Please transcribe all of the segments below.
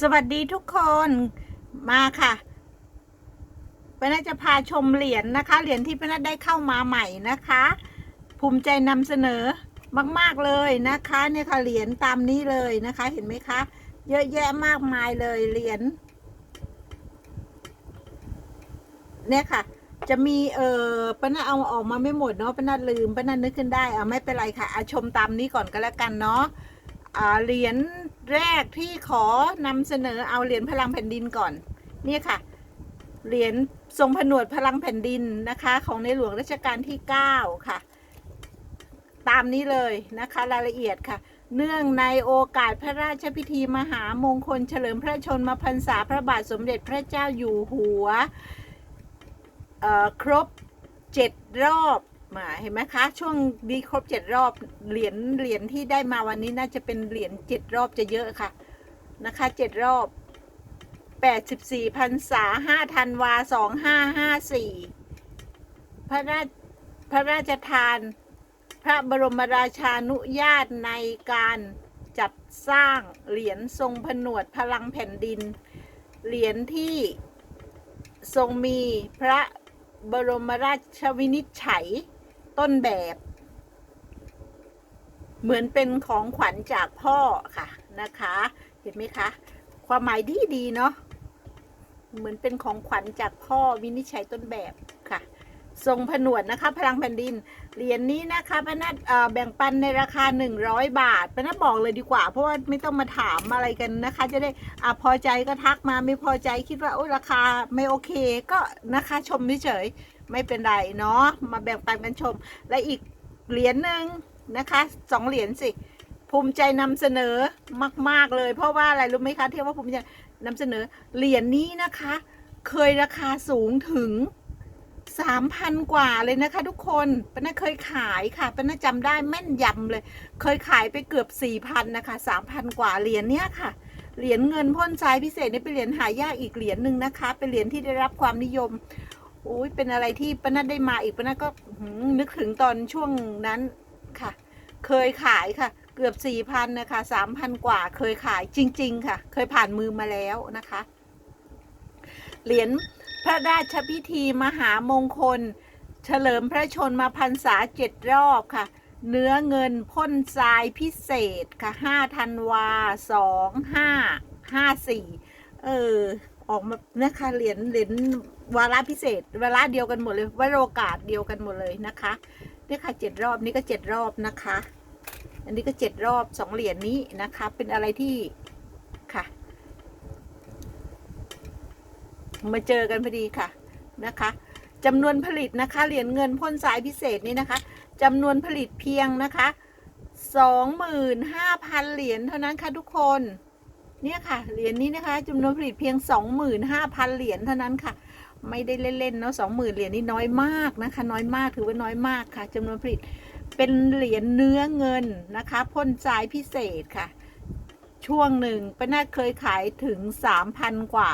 สวัสดีทุกคนมาค่ะป้านัดจะพาชมเหรียญนะคะ เหรียญที่ป้านัดได้เข้ามาใหม่นะคะ ภูมิใจนำเสนอมาก ๆ เลยนะคะเนี่ยค่ะเหรียญตามนี้เลยนะคะ เห็นไหมคะ เยอะแยะมากมายเลยเหรียญเนี่ยค่ะ จะมีเออป้านัดเอาออกมาไม่หมดเนาะป้านัดลืมป้านัดนึกขึ้นได้เอาไม่เป็นไรค่ะอาชมตามนี้ก่อนก็แล้วกันเนาะอ่าเหรียญ แรกที่ขอนำเสนอเอาเหรียญพลังแผ่นดินก่อน เนี่ยค่ะ เหรียญทรงผนวดพลังแผ่นดินนะคะ ของในหลวงรัชกาลที่ 9 ค่ะ ตามนี้เลยนะคะ รายละเอียดค่ะ เนื่องในโอกาสพระราชพิธีมหามงคลเฉลิมพระชนมพรรษาพระบาทสมเด็จพระเจ้าอยู่หัวครบเจ็ดรอบ มาเห็นไหมคะ ช่วงนี้ครบเจ็ดรอบเหรียญเหรียญที่ได้มาวันนี้น่าจะเป็นเหรียญเจ็ดรอบจะเยอะค่ะนะคะเจ็ดรอบแปดสิบสี่พรรษาห้าธันวาสองห้าห้าสี่พระราชพระราชทาน พระบรมราชานุญาตในการจัดสร้างเหรียญทรงผนวดพลังแผ่นดิน เหรียญที่ทรงมีพระบรมราชวินิจฉัย ต้นแบบ เหมือนเป็นของขวัญจากพ่อค่ะนะคะ เห็นไหมคะ ความหมายดีดีๆเนาะเหมือนเป็นของขวัญจากพ่อวินิจฉัยต้นแบบค่ะทรงผนวดนะคะ พลังแผ่นดิน เหรียญนี้นะคะป้านัดแบ่งปันในราคา 100 บาทป้านัดบอกเลยดีกว่า เพราะว่าไม่ต้องมาถามอะไรกันนะคะ จะได้อะพอใจก็ทักมาไม่พอใจคิดว่าโอ้ราคาไม่โอเค ก็นะคะชมเฉย ไม่เป็นไรเนาะมาแบ่งปันกันชม และอีกเหรียญหนึ่งนะคะสองเหรียญสิ ภูมิใจนำเสนอมาก ๆ เลย เพราะว่าอะไรรู้ไหมคะที่ว่าภูมิใจนำเสนอเหรียญนี้นะคะ เคยราคาสูงถึงสามพันกว่าเลยนะคะทุกคนป้าน่าเคยขายค่ะป้าน่าจำได้แม่นยำเลย เคยขายไปเกือบสี่พันนะคะสามพันกว่าเหรียญเนี้ยค่ะ เหรียญเงินพ่นทรายพิเศษนี่เป็นเหรียญหายากอีกเหรียญหนึ่งนะคะ เป็นเหรียญที่ได้รับความนิยม อ้ยเป็นอะไรที่ป้าน่าได้มาอีกป้าน่าก็นึกถึงตอนช่วงนั้นค่ะ เคยขายค่ะ เกือบสี่พันนะคะสามพันกว่าเคยขายจริง ๆ ค่ะ เคยผ่านมือมาแล้วนะคะ เหรียญพระราชพิธีมหามงคล เฉลิมพระชนมาพรรษาเจ็ดรอบค่ะ เนื้อเงินพ่นทรายพิเศษค่ะห้าธันวาสองห้าห้าสี่เออ ออกมานะคะเหรียญเหรียญวาระพิเศษวาระเดียวกันหมดเลยวาโรกาสเดียวกันหมดเลยนะคะเนี่ยค่ะเจ็ดรอบนี่ก็เจ็ดรอบนะคะ อันนี้ก็เจ็ดรอบสองเหรียญนี้นะคะ เป็นอะไรที่ค่ะ มาเจอกันพอดีค่ะนะคะจำนวนผลิตนะคะเหรียญเงินพ่นสายพิเศษนี้นะคะจำนวนผลิตเพียงนะคะสองหมื่นห้าพันเหรียญเท่านั้นค่ะทุกคน เนี่ยค่ะเหรียญนี้นะคะจำนวนผลิตเพียงสองหมื่นห้าพันเหรียญเท่านั้นค่ะ ไม่ได้เล่นๆเนาะสองหมื่นเหรียญนี่น้อยมากนะคะ น้อยมากถือว่าน้อยมากค่ะจำนวนผลิตเป็นเหรียญเนื้อเงินนะคะพ่นทรายพิเศษค่ะ ช่วงหนึ่งป้านาเคยขายถึงสามพันกว่า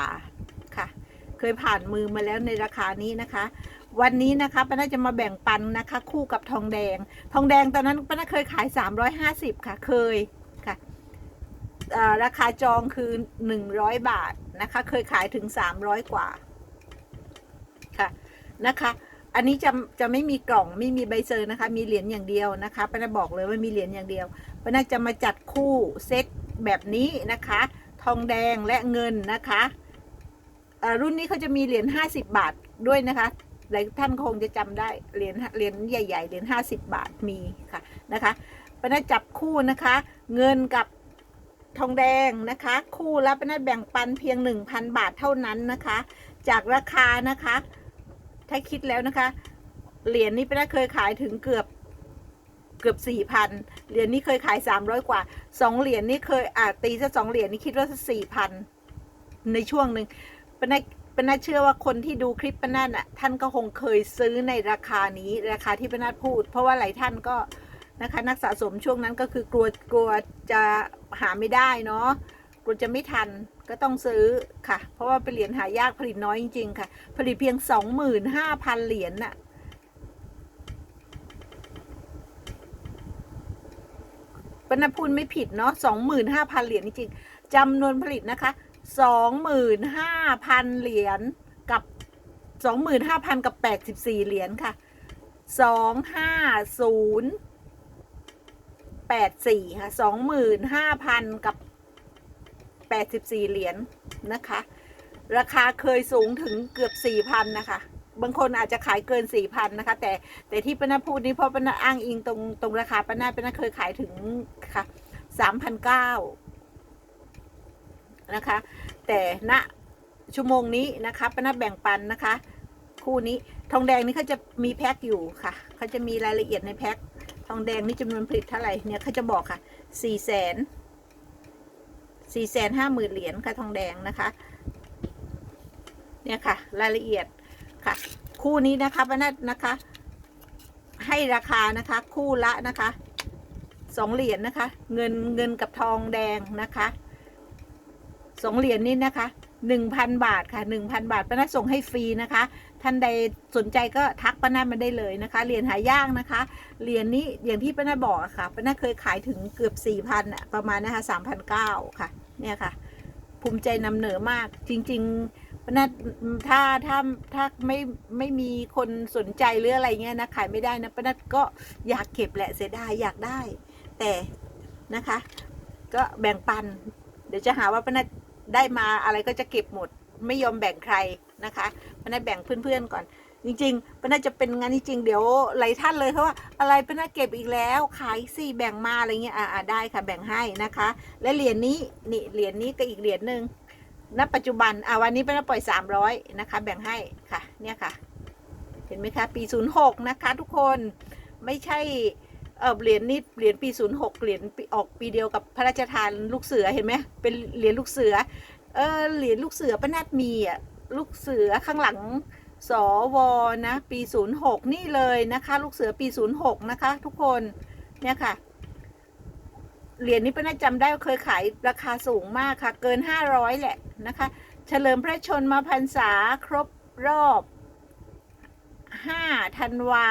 ค่ะ เคยผ่านมือมาแล้วในราคานี้นะคะ วันนี้นะคะป้าน่าจะมาแบ่งปันนะคะ คู่กับทองแดง ทองแดงตอนนั้นป้าน่าเคยขาย 350 ค่ะเคยค่ะอ่า ราคาจองคือ 100 บาทนะคะ เคยขายถึง 300 กว่าค่ะนะคะ อันนี้จะจะไม่มีกล่องไม่มีใบเซอร์นะคะ มีเหรียญอย่างเดียวนะคะป้าน่าบอกเลยว่ามีเหรียญอย่างเดียวป้าน่าจะมาจัดคู่เซตแบบนี้นะคะ ทองแดงและเงินนะคะรุ่นนี้เขาจะมีเหรียญห้าสิบบาทด้วยนะคะหลายท่านคงจะจำได้เหรียญเหรียญใหญ่ๆเหรียญห้าสิบบาทมีค่ะนะคะปนัดจับคู่นะคะ เงินกับ ทองแดงนะคะ คู่ละเป็นัดแบ่งปันเพียงหนึ่งพันบาทเท่านั้นนะคะ จากราคานะคะ ถ้าคิดแล้วนะคะ เหรียญนี้เป็นัดเคยขายถึงเกือบเกือบสี่พันเหรียญนี้เคยขายสามร้อยกว่าสองเหรียญนี้เคยอ่าตีซะสองเหรียญนี้คิดว่าสี่พันในช่วงหนึ่งเป็นัดปนัดเชื่อว่าคนที่ดูคลิปปนัดอะท่านก็คงเคยซื้อในราคานี้ราคาที่ปนัดพูด เพราะว่าหลายท่านก็ นะคะนักสะสมช่วงนั้นก็คือกลัวกลัวจะหาไม่ได้เนาะกลัวจะไม่ทันก็ต้องซื้อค่ะ เพราะว่าเป็นเหรียญหายากผลิตน้อยจริง ๆ ค่ะ ผลิตเพียงสองหมื่นห้าพันเหรียญน่ะปนพูดไม่ผิดเนาะสองหมื่นห้าพันเหรียญจริงๆจำนวนผลิตนะคะสองหมื่นห้าพันเหรียญกับสองหมื่นห้าพันกับแปดสิบสี่เหรียญค่ะสองห้าศูนย์ แปดสี่ค่ะสองหมื่นห้าพันกับแปดสิบสี่เหรียญนะคะ ราคาเคยสูงถึงเกือบสี่พันนะคะ บางคนอาจจะขายเกินสี่พันนะคะ แต่แต่ที่ป้านาพูดนี้เพราะป้านาอ้างอิงตรงตรงราคาป้านาป้านาเคยขายถึงค่ะสามพันเก้านะคะ แต่ณชั่วโมงนี้นะคะป้านาแบ่งปันนะคะ คู่นี้ทองแดงนี่เขาจะมีแพ็คอยู่ค่ะเขาจะมีรายละเอียดในแพ็ค ทองแดงนี่จำนวนผลิตเท่าไหร่เนี่ยเขาจะบอกค่ะสี่แสนสี่แสนห้าหมื่นเหรียญค่ะทองแดงนะคะ เนี่ยค่ะ รายละเอียดค่ะ คู่นี้นะคะป้านัทนะคะ ให้ราคานะคะคู่ละนะคะสองเหรียญนะคะ เงินเงินกับทองแดงนะคะสองเหรียญนี้นะคะหนึ่งพันบาทค่ะหนึ่งพันบาทป้านัทส่งให้ฟรีนะคะ ท่านใดสนใจก็ทักป้านัทมาได้เลยนะคะ เหรียญหายากนะคะ เหรียญนี้อย่างที่ป้านัทบอกค่ะป้านัทเคยขายถึงเกือบสี่พันอะประมาณนะคะสามพันเก้าค่ะ เนี่ยค่ะ ภูมิใจนำเหนือมาก จริงๆป้านัดถ้าถ้าถ้าไม่ไม่มีคนสนใจหรืออะไรเงี้ยนะขายไม่ได้นะป้านัดก็อยากเก็บแหละเสียดายอยากได้ แต่นะคะ ก็แบ่งปัน เดี๋ยวจะหาว่าป้านัดได้มาอะไรก็จะเก็บหมด ไม่ยอมแบ่งใคร นะคะปนัดแบ่งเพื่อนๆก่อน จริงๆปนัดจะเป็นงานจริงเดี๋ยวหลายท่านเลยเขาว่าอะไรปนัดเก็บอีกแล้วขายสิแบ่งมาอะไรเงี้ยอ่าได้ค่ะแบ่งให้นะคะ และเหรียญนี้นี่เหรียญนี้ก็อีกเหรียญหนึ่งณปัจจุบันอ่าวันนี้เป็นปล่อย300นะคะแบ่งให้ค่ะเนี่ยค่ะ เห็นไหมคะปี06นย์หกนะคะทุกคนไม่ใช่เออเหรียญนี้เหรียญปี 06 เหรียญออกปีเดียวกับพระราชทานลูกเสือเห็นไหมเป็นเหรียญลูกเสือ เออเหรียญลูกเสือป้านาดมีอะ ลูกเสือข้างหลังสวนะ ปี 06 นี่เลยนะคะ ลูกเสือปี 06 นะคะ ทุกคนเนี่ยค่ะเหรียญนี้ป้าน่าจำได้เคยขายราคาสูงมากค่ะ เกินห้าร้อยแหละนะคะ เฉลิมพระชนมาพรรษาครบรอบห้าธันวา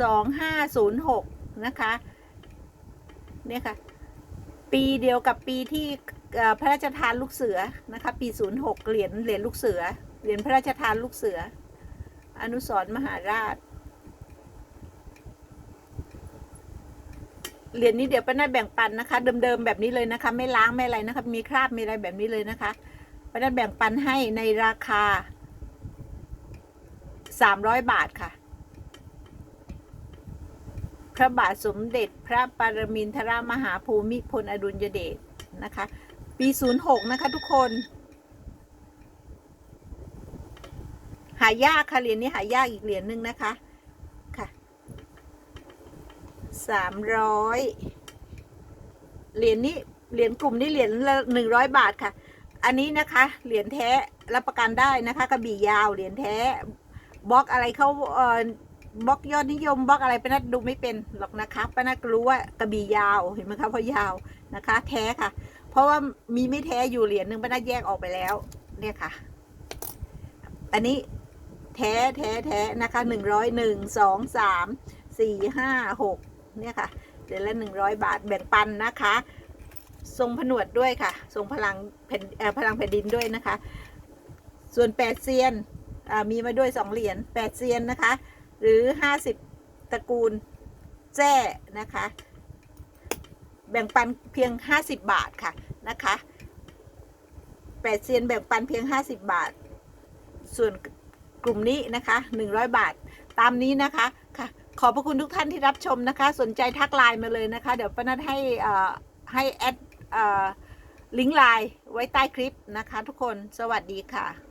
สองห้าศูนย์หกนะคะ เนี่ยค่ะ ปีเดียวกับปีที่ พระราชทานลูกเสือนะคะปีศูนย์หกเหรียญเหรียญลูกเสือ เหรียญพระราชทานลูกเสือ อนุสรมหาราช เหรียญนี้เดี๋ยวป้านาแบ่งปันนะคะ เดิมๆแบบนี้เลยนะคะ ไม่ล้างไม่อะไรนะคะ มีคราบมีอะไรแบบนี้เลยนะคะป้านาแบ่งปันให้ในราคาสามร้อยบาทค่ะ พระบาทสมเด็จพระปรมินทรมหาภูมิพลอดุลยเดชนะคะ ปีศูนย์หกนะคะทุกคน หายากค่ะเหรียญนี้หายากอีกเหรียญหนึ่งนะคะค่ะสามร้อยเหรียญนี้เหรียญกลุ่มนี้เหรียญละหนึ่งร้อยบาทค่ะ อันนี้นะคะเหรียญแท้รับประกันได้นะคะกระบี่ยาวเหรียญแท้บล็อกอะไรเขาเอ่อบล็อกยอดนิยมบล็อกอะไรป้านัดดูไม่เป็นหรอกนะคะป้านัดรู้ว่ากระบี่ยาวเห็นไหมคะเพราะยาวนะคะ แท้ค่ะ เพราะว่ามีไม่แท้อยู่เหรียญหนึ่งป้านัดแยกออกไปแล้ว เนี่ยค่ะ อันนี้แท้แท้แท้นะคะหนึ่งร้อยหนึ่งสองสามสี่ห้าหกเนี่ยค่ะเดือนละหนึ่งร้อยบาทแบ่งปันนะคะ ทรงผนวดด้วยค่ะ ทรงพลังแผ่นพลังแผ่นดินด้วยนะคะ ส่วนแปดเซียนมีมาด้วยสองเหรียญแปดเซียนนะคะ หรือห้าสิบตระกูลแจ้นะคะ แบ่งปันเพียงห้าสิบบาทค่ะนะคะแปดเซียนแบ่งปันเพียงห้าสิบบาท ส่วนกลุ่มนี้นะคะหนึ่งร้อยบาทตามนี้นะคะค่ะขอบพระคุณทุกท่านที่รับชมนะคะ สนใจทักไลน์มาเลยนะคะ เดี๋ยวป้านัทให้ให้แอดลิงก์ไลน์ไว้ใต้คลิปนะคะทุกคนสวัสดีค่ะ